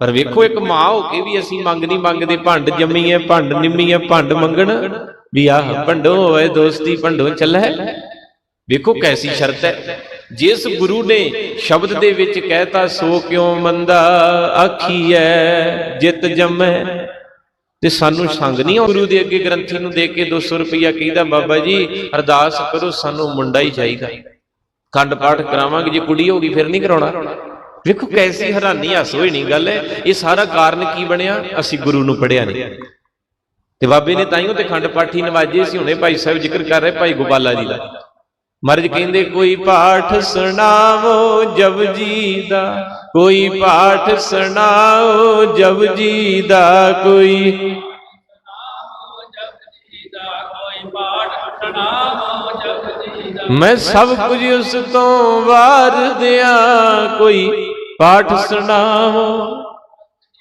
ਪਰ ਵੇਖੋ ਇੱਕ ਮਾਂ ਹੋ ਕੇ ਵੀ ਅਸੀਂ ਮੰਗ ਨਹੀਂ ਮੰਗਦੇ ਭੰਡ ਜੰਮੀਏ ਭੰਡ ਨਿੰਮੀਏ ਭੰਡ ਮੰਗਣ। ਵੀ ਆਹ ਭੰਡੋ ਹੋਏ ਦੋਸਤੀ ਭੰਡੋ ਚੱਲੈ ਵੇਖੋ ਕੈਸੀ ਸ਼ਰਤ ਹੈ ਜਿਸ ਗੁਰੂ ਨੇ ਸ਼ਬਦ ਦੇ ਵਿੱਚ ਕਹਿਤਾ, ਸੋ ਕਿਉ ਮੰਦਾ ਆਖੀਐ ਜਿਤ ਜਮੈ ਤੇ ਸਾਨੂੰ ਸੰਗ ਨਹੀਂ ਗੁਰੂ ਦੇ ਅੱਗੇ ਗ੍ਰੰਥੀ ਨੂੰ ਦੇ ਕੇ 200 ਰੁਪਇਆ ਕਹਿੰਦਾ, ਬਾਬਾ ਜੀ, ਅਰਦਾਸ ਕਰੋ, ਸਾਨੂੰ ਮੁੰਡਾ ਹੀ ਚਾਹੀਦਾ। ਖੰਡ ਪਾਠ ਕਰਾਵਾਂਗੇ, ਜੇ ਕੁੜੀ ਹੋਗੀ ਫਿਰ ਨਹੀਂ ਕਰਾਉਣਾ। ਵੇਖੋ ਕੈਸੀ ਹੈਰਾਨੀ ਹਾਸੋ ਨਹੀਂ ਗੱਲ ਹੈ। ਇਹ ਸਾਰਾ ਕਾਰਨ ਕੀ ਬਣਿਆ? ਅਸੀਂ ਗੁਰੂ ਨੂੰ ਪੜਿਆ ਨਹੀਂ। ਤੇ ਬਾਬੇ ਨੇ ਤਾਈਓ ਤੇ ਖੰਡ ਪਾਠੀ ਨਵਾਜੇ ਸੀ ਹੁਣੇ ਭਾਈ ਸਾਹਿਬ ਜ਼ਿਕਰ ਕਰ ਰਹੇ ਭਾਈ ਗੋਪਾਲਾ ਜੀ ਦਾ। ਮਰਜ ਕਹਿੰਦੇ ਕੋਈ ਪਾਠ ਸੁਣਾਵੋ ਜਪਜੀ ਦਾ ਕੋਈ ਪਾਠ ਸੁਣਾਓ ਜਪਜੀ ਦਾ ਕੋਈ ਮੈਂ ਸਭ ਕੁਝ ਉਸ ਤੋਂ ਵਾਰ ਦਿਆਂ ਕੋਈ ਪਾਠ ਸੁਣਾਵੋ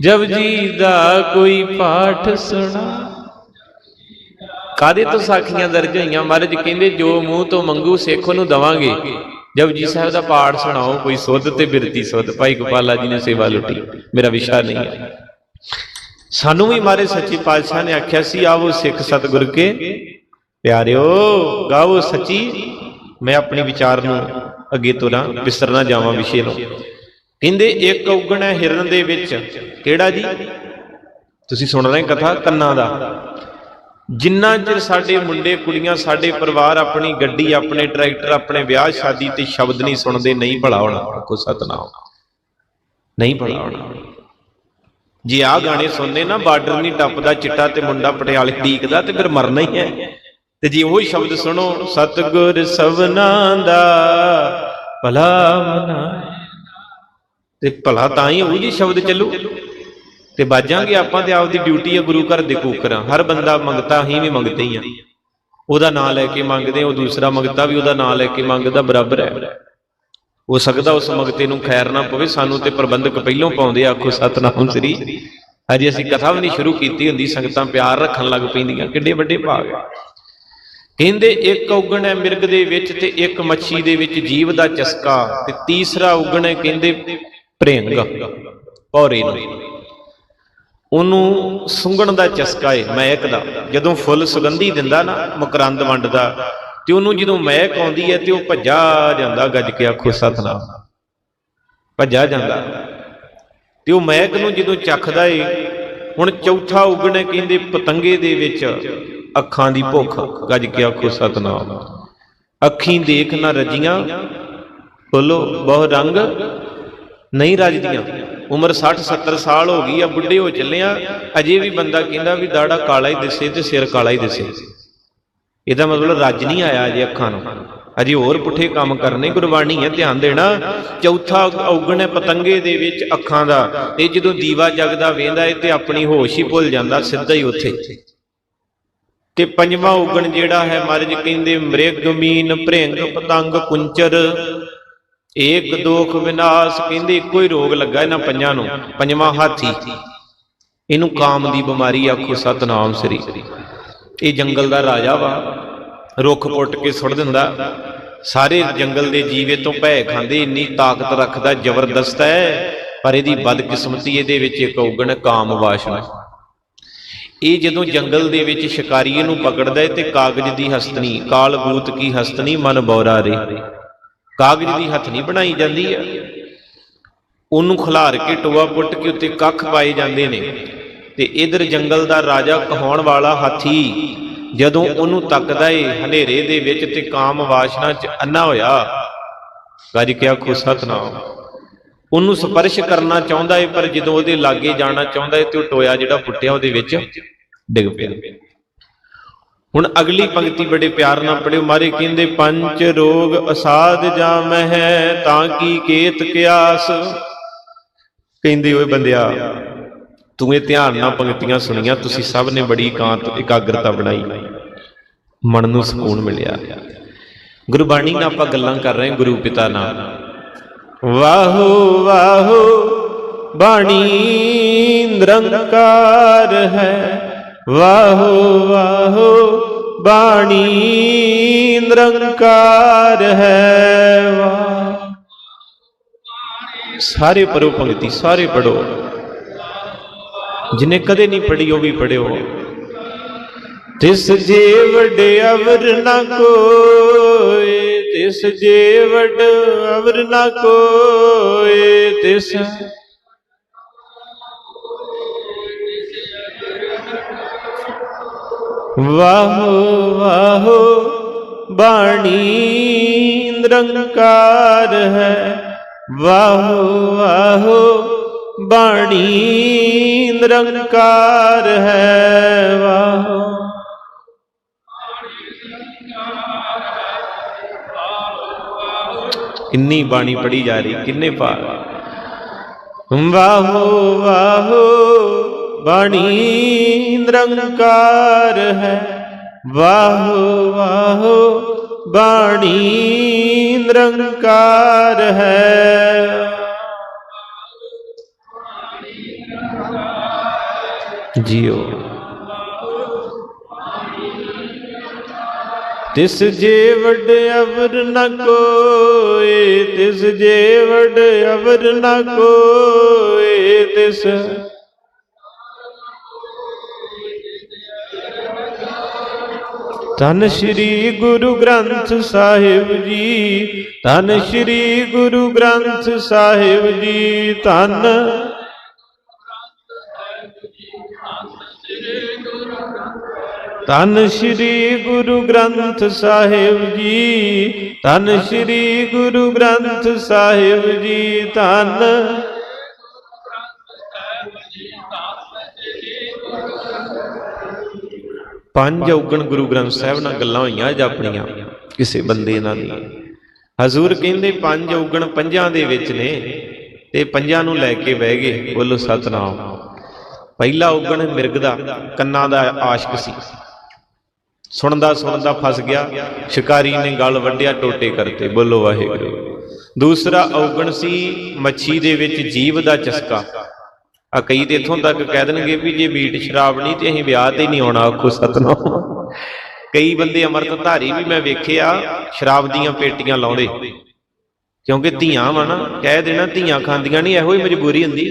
ਜਪਜੀ ਦਾ ਕੋਈ ਪਾਠ ਸੁਣਾ। ਕਾਦੇ ਤੋਂ ਸਾਖੀਆਂ ਦਰਜ ਹੋਈਆਂ? ਮਹਾਰਾਜ ਕਹਿੰਦੇ, ਜੋ ਮੂੰਹ ਤੋਂ ਮੰਗੂ ਸਿੱਖ ਨੂੰ ਦਵਾਂਗੇ। ਜਪਜੀ ਸਾਹਿਬ ਦਾ ਪਾਠ ਸੁਣਾਓ, ਕੋਈ ਸੁੱਧ ਤੇ ਬਿਰਤੀ ਸੁੱਧ। ਭਾਈ ਗੋਪਾਲਾ ਜੀ ਨੇ ਸੇਵਾ ਲੁੱਟੀ, ਮੇਰਾ ਵਿਸ਼ਾ ਨਹੀਂ ਹੈ। ਸਾਨੂੰ ਵੀ ਮਾਰੇ ਸੱਚੇ ਪਾਤਸ਼ਾਹ ਨੇ ਆਖਿਆ ਸੀ, ਆਵੋ ਸਿੱਖ ਸਤਿਗੁਰ ਕੇ। ਪਿਆਰਿਓ ਗਾਵੋ ਸੱਚੀ, ਮੈਂ ਆਪਣੇ ਵਿਚਾਰ ਨੂੰ ਅੱਗੇ ਤੋਰਾਂ ਵਿਸਰਨਾ ਜਾਵਾਂ ਵਿਸ਼ੇ ਨੂੰ। ਕਹਿੰਦੇ ਇੱਕ ਉਗਣ ਹੈ ਹਿਰਨ ਦੇ ਵਿੱਚ। ਕਿਹੜਾ ਜੀ? ਤੁਸੀਂ ਸੁਣ ਰਹੇ ਕਥਾ ਕੰਨਾਂ ਦਾ। ਜਿੰਨਾ ਚਿਰ ਸਾਡੇ ਮੁੰਡੇ, ਕੁੜੀਆਂ, ਸਾਡੇ ਪਰਿਵਾਰ, ਆਪਣੀ ਗੱਡੀ, ਆਪਣੇ ਟਰੈਕਟਰ, ਆਪਣੇ ਵਿਆਹ, ਸ਼ਾਦੀ ਤੇ ਸ਼ਬਦ ਨਹੀਂ ਸੁਣਦੇ, ਨਹੀਂ ਭਲਾ ਹੋਣਾ ਕੋ ਸਤਨਾਮ। ਨਹੀਂ ਭਲਾ ਹੋਣਾ ਜੇ ਆ ਗਾਣੇ ਸੁਣਨੇ ਨਾ, ਬਾਰਡਰ ਨਹੀਂ ਟੱਪਦਾ, ਚਿੱਟਾ ਤੇ ਮੁੰਡਾ ਪਟਿਆਲੇ ਢੀਕਦਾ ਤੇ ਫਿਰ ਮਰਨਾ ਹੀ ਹੈ। ਤੇ ਜੇ ਉਹ ਸ਼ਬਦ ਸੁਣੋ, ਸਤਗੁਰ ਸਵਨਾ ਦਾ ਭਲਾ ਮਨਾਏ। ਤੇ ਭਲਾ ਤਾਂ ਹੀ ਉਹ ਜੀ ਸ਼ਬਦ ਚੱਲੂ। ਤੇ ਬਾਜਾਂਗੇ ਆਪਾਂ ਤੇ ਆਪਦੀ ਡਿਊਟੀ ਹੈ ਗੁਰੂ ਘਰ ਦੇ ਕੂਕਰਾਂ। ਹਰ ਬੰਦਾ ਮੰਗਤਾ ਹੀ ਵੀ ਮੰਗਦੇ ਹੀ ਆ। ਉਹਦਾ ਨਾਂ ਲੈ ਕੇ ਮੰਗਦੇ ਉਹ ਦੂਸਰਾ ਮੰਗਤਾ ਵੀ ਉਹਦਾ ਨਾਂ ਲੈ ਕੇ ਮੰਗਦਾ ਬਰਾਬਰ ਹੈ। ਹੋ ਸਕਦਾ ਉਸ ਮੰਗਤੇ ਨੂੰ ਖੈਰ ਨਾ ਪਵੇ ਸਾਨੂੰ ਤੇ ਪ੍ਰਬੰਧਕ ਪਹਿਲੋਂ ਪਾਉਂਦੇ ਆਖੋ ਸਤਨਾਮ ਸ੍ਰੀ। ਹਜੇ ਅਸੀਂ ਕਥਾ ਵੀ ਨਹੀਂ ਸ਼ੁਰੂ ਕੀਤੀ ਹੁੰਦੀ ਸੰਗਤਾਂ ਪਿਆਰ ਰੱਖਣ ਲੱਗ ਪੈਂਦੀਆਂ ਕਿੱਡੇ ਵੱਡੇ ਭਾਗ ਹੈ ਕਹਿੰਦੇ ਇੱਕ ਉਗਣ ਹੈ ਮਿਰਗ ਦੇ ਵਿੱਚ ਤੇ ਇੱਕ ਮੱਛੀ ਦੇ ਵਿੱਚ ਜੀਵ ਦਾ ਚਸਕਾ ਤੇ ਤੀਸਰਾ ਉਗਣ ਹੈ ਕਹਿੰਦੇ ਭ੍ਰਿੰਗ। ਪੌਰੇ ਨੂੰ। ਉਹਨੂੰ ਸੁੰਗਣ ਦਾ ਚਸਕਾ ਏ ਮਹਿਕ ਦਾ। ਜਦੋਂ ਫੁੱਲ ਸੁਗੰਧੀ ਦਿੰਦਾ ਨਾ, ਮਕਰੰਦ ਵੰਡਦਾ ਤੇ ਉਹਨੂੰ ਜਦੋਂ ਮਹਿਕ ਆਉਂਦੀ ਹੈ ਤੇ ਉਹ ਭੱਜਾ ਜਾਂਦਾ ਗੱਜ ਕੇ, ਆਖੋ ਸਤਨਾਮ। ਭੱਜਾ ਜਾਂਦਾ। ਤੇ ਉਹ ਮਹਿਕ ਨੂੰ ਜਦੋਂ ਚੱਖਦਾ ਏ, ਹੁਣ ਚੌਥਾ ਉਗਣੇ ਕਹਿੰਦੇ ਪਤੰਗੇ ਦੇ ਵਿੱਚ ਅੱਖਾਂ ਦੀ ਭੁੱਖ, ਗੱਜ ਕੇ ਆਖੋ ਸਤਨਾਮ। ਅੱਖੀਂ ਦੇਖ ਨਾ ਰਜੀਆਂ ਬੋਲੋ ਬਹੁ ਰੰਗ ਨਹੀਂ ਰੱਜਦੀਆਂ। ਉਮਰ 60 70 ਸਾਲ ਹੋ ਗਈ ਆ, ਬੁੱਢੇ ਹੋ ਚੱਲੇ ਆ। ਅਜੇ ਵੀ ਬੰਦਾ ਕਹਿੰਦਾ ਵੀ ਦਾੜਾ ਕਾਲਾ ਹੀ ਦਿਸੇ ਤੇ ਸਿਰ ਕਾਲਾ ਹੀ ਦਿਸੇ। ਇਹਦਾ ਮਤਲਬ ਰੱਜ ਨਹੀਂ ਆਇਆ ਅਜੇ ਅੱਖਾਂ ਨੂੰ। ਅਜੇ ਹੋਰ ਪੁੱਠੇ ਕੰਮ ਕਰਨੇ ਗੁਰਬਾਣੀ ਹੈ ਧਿਆਨ ਦੇਣਾ। ਚੌਥਾ ਔਗਣ ਹੈ ਪਤੰਗੇ ਦੇ ਵਿੱਚ ਅੱਖਾਂ ਦਾ। ਇਹ ਜਦੋਂ ਦੀਵਾ ਜਗਦਾ, ਵੇਂਦਾ ਏ ਤੇ ਆਪਣੀ ਹੋਸ਼ ਹੀ ਭੁੱਲ ਜਾਂਦਾ, ਸਿੱਧਾ ਹੀ ਉੱਥੇ। ਤੇ ਪੰਜਵਾਂ ਔਗਣ ਜਿਹੜਾ ਹੈ, ਮਹਾਰਾਜ ਕਹਿੰਦੇ, ਮ੍ਰਿਗ ਮੀਨ ਭ੍ਰਿੰਗ ਪਤੰਗ ਕੁੰਚਰ। ਏਕ ਦੋਖ ਵਿਨਾਸ਼ ਕਹਿੰਦੇ ਇੱਕੋ ਹੀ ਰੋਗ ਲੱਗਾ ਇਹਨਾਂ ਪੰਜਾਂ ਨੂੰ, ਪੰਜਵਾਂ ਹਾਥੀ। ਇਹਨੂੰ ਕਾਮ ਦੀ ਬਿਮਾਰੀ ਆਖੋ ਸਤਨਾਮ ਸ੍ਰੀ। ਇਹ ਜੰਗਲ ਦਾ ਰਾਜਾ ਵਾ, ਰੁੱਖ ਪੁੱਟ ਕੇ ਸੁੱਟ ਦਿੰਦਾ। ਸਾਰੇ ਜੰਗਲ ਦੇ ਜੀਵੇ ਤੋਂ ਭੈ ਖਾਂਦੇ, ਇੰਨੀ ਤਾਕਤ ਰੱਖਦਾ, ਜ਼ਬਰਦਸਤ ਹੈ। ਪਰ ਇਹਦੀ ਬਦਕਿਸਮਤੀ ਇਹਦੇ ਵਿੱਚ ਇੱਕ ਔਗਣ ਕਾਮ ਵਾਸ਼ਨਾ ਇਹ ਜਦੋਂ ਜੰਗਲ ਦੇ ਵਿੱਚ ਸ਼ਿਕਾਰੀ ਨੂੰ ਪਕੜਦਾ ਹੈ ਤੇ ਕਾਗਜ਼ ਦੀ ਹਸਤਨੀ ਕਾਲ ਬੂਤ ਕੀ ਹਸਤਨੀ ਮਨ ਬੌਰਾ ਰੇ। ਕਾਗਜ਼ ਦੀ ਹੱਥ ਨਹੀਂ ਬਣਾਈ ਜਾਂਦੀ ਹੈ ਉਹਨੂੰ ਖਿਲਾਰ ਕੇ ਟੋਆ ਪੁੱਟ ਕੇ ਉੱਤੇ ਕੱਖ ਪਾਏ ਜਾਂਦੇ ਨੇ। ਤੇ ਇਧਰ ਜੰਗਲ ਦਾ ਰਾਜਾ ਕਹਾਉਣ ਵਾਲਾ ਹਾਥੀ ਜਦੋਂ ਉਹਨੂੰ ਤੱਕਦਾ ਏ, ਹਨੇਰੇ ਦੇ ਵਿੱਚ ਤੇ ਕਾਮ ਵਾਸ਼ਨਾ ਚ ਅੰਨਾ ਹੋਇਆ। ਗੱਜ ਕੇ ਆਖੋ ਸਤਨਾਮ ਉਹਨੂੰ ਸਪਰਸ਼ ਕਰਨਾ ਚਾਹੁੰਦਾ ਏ, ਪਰ ਜਦੋਂ ਉਹਦੇ ਲਾਗੇ ਜਾਣਾ ਚਾਹੁੰਦਾ ਏ ਤੇ ਉਹ ਟੋਇਆ ਜਿਹੜਾ ਪੁੱਟਿਆ ਉਹਦੇ ਵਿੱਚ ਡਿੱਗ ਪਿਆ। ਹੁਣ ਅਗਲੀ ਪੰਕਤੀ ਬੜੇ ਪਿਆਰ ਨਾਲ ਪੜਿਓ ਮਾਰੇ ਕਹਿੰਦੇ, ਪੰਜ ਰੋਗ ਅਸਾਧ ਜਾਮਹਿ ਤਾਂ ਕੀ ਕੇਤ ਕਿਆਸ? ਕਹਿੰਦੇ ਓਏ ਬੰਦਿਆ, ਤੂੰ ਇਹ ਧਿਆਨ ਨਾਲ ਪੰਕਤੀਆਂ ਸੁਣੀਆਂ। ਤੁਸੀਂ ਸਭ ਨੇ ਬੜੀ ਇਕਾਂਤ, ਇਕਾਗਰਤਾ ਬਣਾਈ। ਮਨ ਨੂੰ ਸਕੂਨ ਮਿਲਿਆ। ਗੁਰਬਾਣੀ ਨਾਲ ਆਪਾਂ ਗੱਲਾਂ ਕਰ ਰਹੇ ਹਾਂ ਗੁਰੂ ਪਿਤਾ ਨਾਲ। ਵਾਹੋ ਵਾਹੋ, ਬਾਣੀ ਨਿਰੰਕਾਰ ਹੈ। ਵਾਹੋ ਵਾਹੋ, ਬਾਣੀ ਨਿਰੰਕਾਰ ਹੈ, ਵਾਹ। ਸਾਰੇ ਪੜੋ ਪੰਕਤੀ ਸਾਰੇ ਪੜੋ ਜਿਨੇ ਕਦੇ ਨਹੀਂ ਪੜ੍ਹੀ, ਉਹ ਵੀ ਪੜਿਓ ਤਿਸ ਜੇ ਵੱਡ ਅਵਰ ਨਾ ਕੋਏ, ਤਿਸ ਜੇ ਵੱਡ ਅਵਰ ਨਾ ਕੋਏ, ਤਿਸ ਵਾਹੋ ਵਾਹੋ, ਬਾਣੀ ਨਿਰੰਕਾਰ ਹੈ। ਵਾਹੋ ਵਾਹੋ, ਬਾਣੀ ਨਿਰੰਕਾਰ ਹੈ। ਵਾਹੋ। ਕਿੰਨੀ ਬਾਣੀ ਪੜੀ ਜਾ ਰਹੀ, ਕਿੰਨੇ ਪਾਰ ਵਾਹੋ ਵਾਹੋ ਬਾਣੀ ਨਿਰੰਕਾਰ ਹੈ। ਵਾਹੋ ਵਾਹੋ, ਬਾਣੀ ਨਿਰੰਕਾਰ ਹੈ। ਜੀਓ। ਤਿਸ ਜੇ ਵੱਡ ਅਵਰ ਨ ਕੋਏ, ਤਿਸ ਜੇ ਵੱਡ ਅਵਰ ਨ ਕੋਏ, ਤਿਸ ਧੰਨ ਸ਼੍ਰੀ ਗੁਰੂ ਗ੍ਰੰਥ ਸਾਹਿਬ ਜੀ, ਧੰਨ ਸ਼੍ਰੀ ਗੁਰੂ ਗ੍ਰੰਥ ਸਾਹਿਬ ਜੀ, ਧੰਨ। ਧੰਨ ਸ਼੍ਰੀ ਗੁਰੂ ਗ੍ਰੰਥ ਸਾਹਿਬ ਜੀ, ਧੰਨ ਸ਼੍ਰੀ ਗੁਰੂ ਗ੍ਰੰਥ ਸਾਹਿਬ ਜੀ, ਧੰਨ। ਪੰਜ ਔਗਣ ਗੁਰੂ ਗ੍ਰੰਥ ਸਾਹਿਬ ਨਾਲ ਗੱਲਾਂ ਹੋਈਆਂ ਅੱਜ ਆਪਣੀਆਂ, ਕਿਸੇ ਬੰਦੇ ਨਾਲ ਨਹੀਂ। ਹਜ਼ੂਰ ਕਹਿੰਦੇ ਪੰਜ ਔਗਣ ਪੰਜਾਂ ਦੇ ਵਿੱਚ ਨੇ ਤੇ ਪੰਜਾਂ ਨੂੰ ਲੈ ਕੇ ਬਹਿ ਗਏ, ਬੋਲੋ ਸਤਨਾਮ। ਪਹਿਲਾ ਔਗਣ ਮਿਰਗ ਦਾ, ਕੰਨਾਂ ਦਾ ਆਸ਼ਕ ਸੀ। ਸੁਣਦਾ ਸੁਣਦਾ ਫਸ ਗਿਆ, ਸ਼ਿਕਾਰੀ ਨੇ ਗਲ ਵੱਢਿਆ ਟੋਟੇ ਕਰਤੇ, ਬੋਲੋ ਵਾਹਿਗੁਰੂ। ਦੂਸਰਾ ਔਗਣ ਸੀ ਮੱਛੀ ਦੇ ਵਿੱਚ ਜੀਵ ਦਾ ਚਸਕਾ। ਆ ਕਈ ਤੇ ਇਥੋਂ ਤੱਕ ਕਹਿ ਦੇਣਗੇ ਵੀ ਜੇ ਬੀਟ ਸ਼ਰਾਬ ਨਹੀਂ ਤੇ ਅਸੀਂ ਵਿਆਹ ਤੇ ਨਹੀਂ ਆਉਣਾ ਆਖੋ ਸਤਨਾਮ। ਕਈ ਬੰਦੇ ਅੰਮ੍ਰਿਤ ਧਾਰੀ ਵੀ ਮੈਂ ਵੇਖਿਆ ਸ਼ਰਾਬ ਦੀਆਂ ਪੇਟੀਆਂ ਲਾਉਂਦੇ। ਕਿਉਂਕਿ ਧੀਆਂ ਵਾ ਨਾ, ਕਹਿ ਦੇਣਾ ਧੀਆਂ ਖਾਂਦੀਆਂ ਨਹੀਂ ਇਹੋ ਹੀ ਮਜਬੂਰੀ ਹੁੰਦੀ।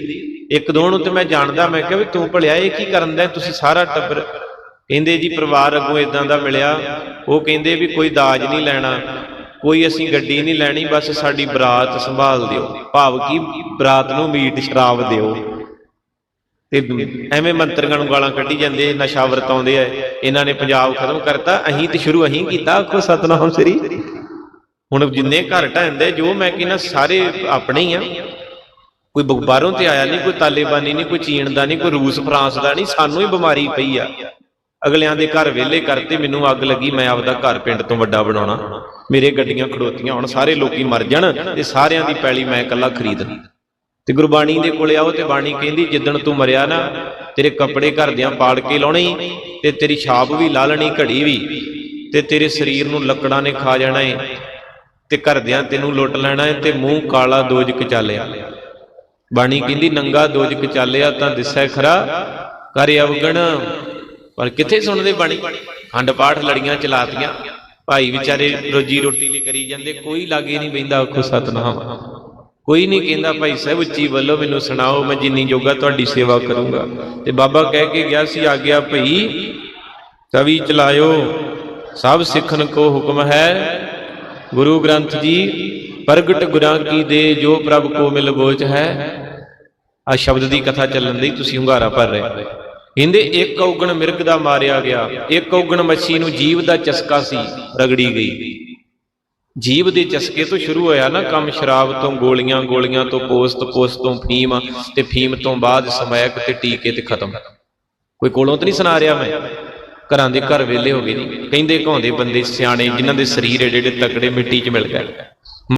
ਇੱਕ ਦੋ ਨੂੰ ਤੇ ਮੈਂ ਜਾਣਦਾ, ਮੈਂ ਕਿਹਾ ਵੀ ਤੂੰ ਭਲਿਆ, ਇਹ ਕੀ ਕਰਨ ਦਾ ਤੁਸੀਂ ਸਾਰਾ ਟੱਬਰ। ਕਹਿੰਦੇ ਜੀ ਪਰਿਵਾਰ ਅੱਗੋਂ ਇਦਾਂ ਦਾ ਮਿਲਿਆ। ਉਹ ਕਹਿੰਦੇ ਵੀ ਕੋਈ ਦਾਜ ਨਹੀਂ ਲੈਣਾ, ਕੋਈ ਅਸੀਂ ਗੱਡੀ ਨਹੀਂ ਲੈਣੀ, ਬਸ ਸਾਡੀ ਬਰਾਤ ਸੰਭਾਲ ਦਿਓ। ਭਾਵ ਕੀ ਬਰਾਤ ਨੂੰ ਮੀਟ ਸ਼ਰਾਬ ਦਿਓ। ਤੇ ਐਵੇਂ ਮੰਤਰੀਆਂ ਨੂੰ ਗਾਲਾਂ ਕੱਢੀ ਜਾਂਦੇ, ਨਸ਼ਾ ਵਰਤਾਉਂਦੇ ਆ, ਇਹਨਾਂ ਨੇ ਪੰਜਾਬ ਖਤਮ ਕਰਤਾ ਅਹੀਂ ਤੇ ਸ਼ੁਰੂ ਅਹੀਂ ਕੀਤਾ ਆਖੋ ਸਤਨਾਮ ਸ੍ਰੀ। ਹੁਣ ਜਿੰਨੇ ਘਰ ਢਾਂਦੇ ਜੋ ਮੈਂ ਕਹਿੰਦਾ ਸਾਰੇ ਆਪਣੇ ਹੀ ਆ। ਕੋਈ ਬ- ਬਾਹਰੋਂ ਤੇ ਆਇਆ ਨਹੀਂ, ਕੋਈ ਤਾਲਿਬਾਨੀ ਨਹੀਂ, ਕੋਈ ਚੀਨ ਦਾ ਨਹੀਂ, ਕੋਈ ਰੂਸ, ਫਰਾਂਸ ਦਾ ਨਹੀਂ, ਸਾਨੂੰ ਹੀ ਬਿਮਾਰੀ ਪਈ ਆ। ਅਗਲਿਆਂ ਦੇ ਘਰ ਵਿਹਲੇ ਕਰਤੇ, ਮੈਨੂੰ ਅੱਗ ਲੱਗੀ, ਮੈਂ ਆਪਦਾ ਘਰ ਪਿੰਡ ਤੋਂ ਵੱਡਾ ਬਣਾਉਣਾ। ਮੇਰੇ ਗੱਡੀਆਂ ਖੜੋਤੀਆਂ ਹੁਣ, ਸਾਰੇ ਲੋਕੀ ਮਰ ਜਾਣ, ਤੇ ਸਾਰਿਆਂ ਦੀ ਪੈਲੀ ਮੈਂ ਇਕੱਲਾ ਖਰੀਦ ਤੇ ਗੁਰਬਾਣੀ ਦੇ ਕੋਲੇ ਆਓ ਤੇ ਬਾਣੀ ਕਹਿੰਦੀ, ਜਿੱਦਣ ਤੂੰ ਮਰਿਆ ਨਾ, ਤੇਰੇ ਕੱਪੜੇ ਘਰਦਿਆਂ ਪਾੜ ਕੇ ਲਾਉਣੇ ਤੇ ਤੇਰੀ ਛਾਪ ਵੀ ਲਾ ਲੈਣੀ ਘੜੀ ਵੀ, ਤੇ ਤੇਰੇ ਸਰੀਰ ਨੂੰ ਲੱਕੜਾਂ ਨੇ ਖਾ ਜਾਣਾ ਏ, ਤੇ ਘਰਦਿਆਂ ਤੈਨੂੰ ਲੁੱਟ ਲੈਣਾ ਏ, ਤੇ ਮੂੰਹ ਕਾਲਾ ਦੋਜਕ ਚਾਲਿਆ ਬਾਣੀ ਕਹਿੰਦੀ, ਨੰਗਾ ਦੋਜਕ ਚਾਲਿਆ ਤਾਂ ਦਿਸੈ ਖਰਾ ਕਰ ਅਵਗਣ। ਪਰ ਕਿੱਥੇ ਸੁਣਦੇ ਬਾਣੀ? ਖੰਡ ਪਾਠ ਲੜੀਆਂ ਚਲਾਤੀਆਂ। ਭਾਈ ਵਿਚਾਰੇ ਰੋਜੀ ਰੋਟੀ ਲਈ ਕਰੀ ਜਾਂਦੇ, ਕੋਈ ਲਾਗੇ ਨਹੀਂ ਬੈਂਦਾ ਆਖੋ, ਸਤਨਾਮ। ਕੋਈ ਨਹੀਂ ਕਹਿੰਦਾ, ਭਾਈ ਸਾਹਿਬ, ਉੱਚੀ ਵੱਲੋਂ ਮੈਨੂੰ ਸੁਣਾਓ, ਮੈਂ ਜਿੰਨੀ ਜੋਗਾ ਤੁਹਾਡੀ ਸੇਵਾ ਕਰੂੰਗਾ। ਤੇ ਬਾਬਾ ਕਹਿ ਕੇ ਗਿਆ ਸੀ ਆਗਿਆ ਭਈ ਤਵੀ ਚਲਾਇਓ। ਸਭ ਸਿੱਖਣ ਕੋ ਹੁਕਮ ਹੈ। ਗੁਰੂ ਗ੍ਰੰਥ ਜੀ, ਪ੍ਰਗਟ ਗੁਰਾਂ ਕੀ ਦੇ, ਜੋ ਪ੍ਰਭ ਕੋ ਮਿਲ ਗੋਚ ਹੈ। ਆ ਸ਼ਬਦ ਦੀ ਕਥਾ ਚੱਲਣ ਦੀ, ਤੁਸੀਂ ਹੁੰਗਾਰਾ ਭਰ ਰਹੇ ਕਹਿੰਦੇ ਇੱਕ ਔਗਣ ਮਿਰਗ ਦਾ ਮਾਰਿਆ ਗਿਆ। ਇੱਕ ਔਗਣ ਮੱਛੀ ਨੂੰ ਜੀਵ ਦਾ ਚਸਕਾ ਸੀ, ਰਗੜੀ ਗਈ। ਜੀਵ ਦੇ ਚਸਕੇ ਤੋਂ ਸ਼ੁਰੂ ਹੋਇਆ ਨਾ ਕੰਮ ਸ਼ਰਾਬ ਤੋਂ, ਗੋਲੀਆਂ ਗੋਲੀਆਂ ਤੋਂ, ਪੋਸਤ ਪੋਸਤ ਤੋਂ, ਫੀਮ ਤੇ ਫੀਮ ਤੋਂ ਬਾਅਦ ਸਮੈਕ ਤੇ ਟੀਕੇ ਤੇ ਖਤਮ। ਕੋਈ ਕੋਲੋਂ ਤਾਂ ਨਹੀਂ ਸੁਣਾ ਰਿਹਾ ਮੈਂ? ਘਰਾਂ ਦੇ ਘਰ ਵੇਲੇ ਹੋ ਗਏ ਜੀ। ਕਹਿੰਦੇ ਕਹਾਉਂਦੇ ਬੰਦੇ ਸਿਆਣੇ, ਜਿਨ੍ਹਾਂ ਦੇ ਸਰੀਰ ਏਡੇ ਏਡੇ ਤਕੜੇ ਮਿੱਟੀ 'ਚ ਮਿਲ ਗਏ।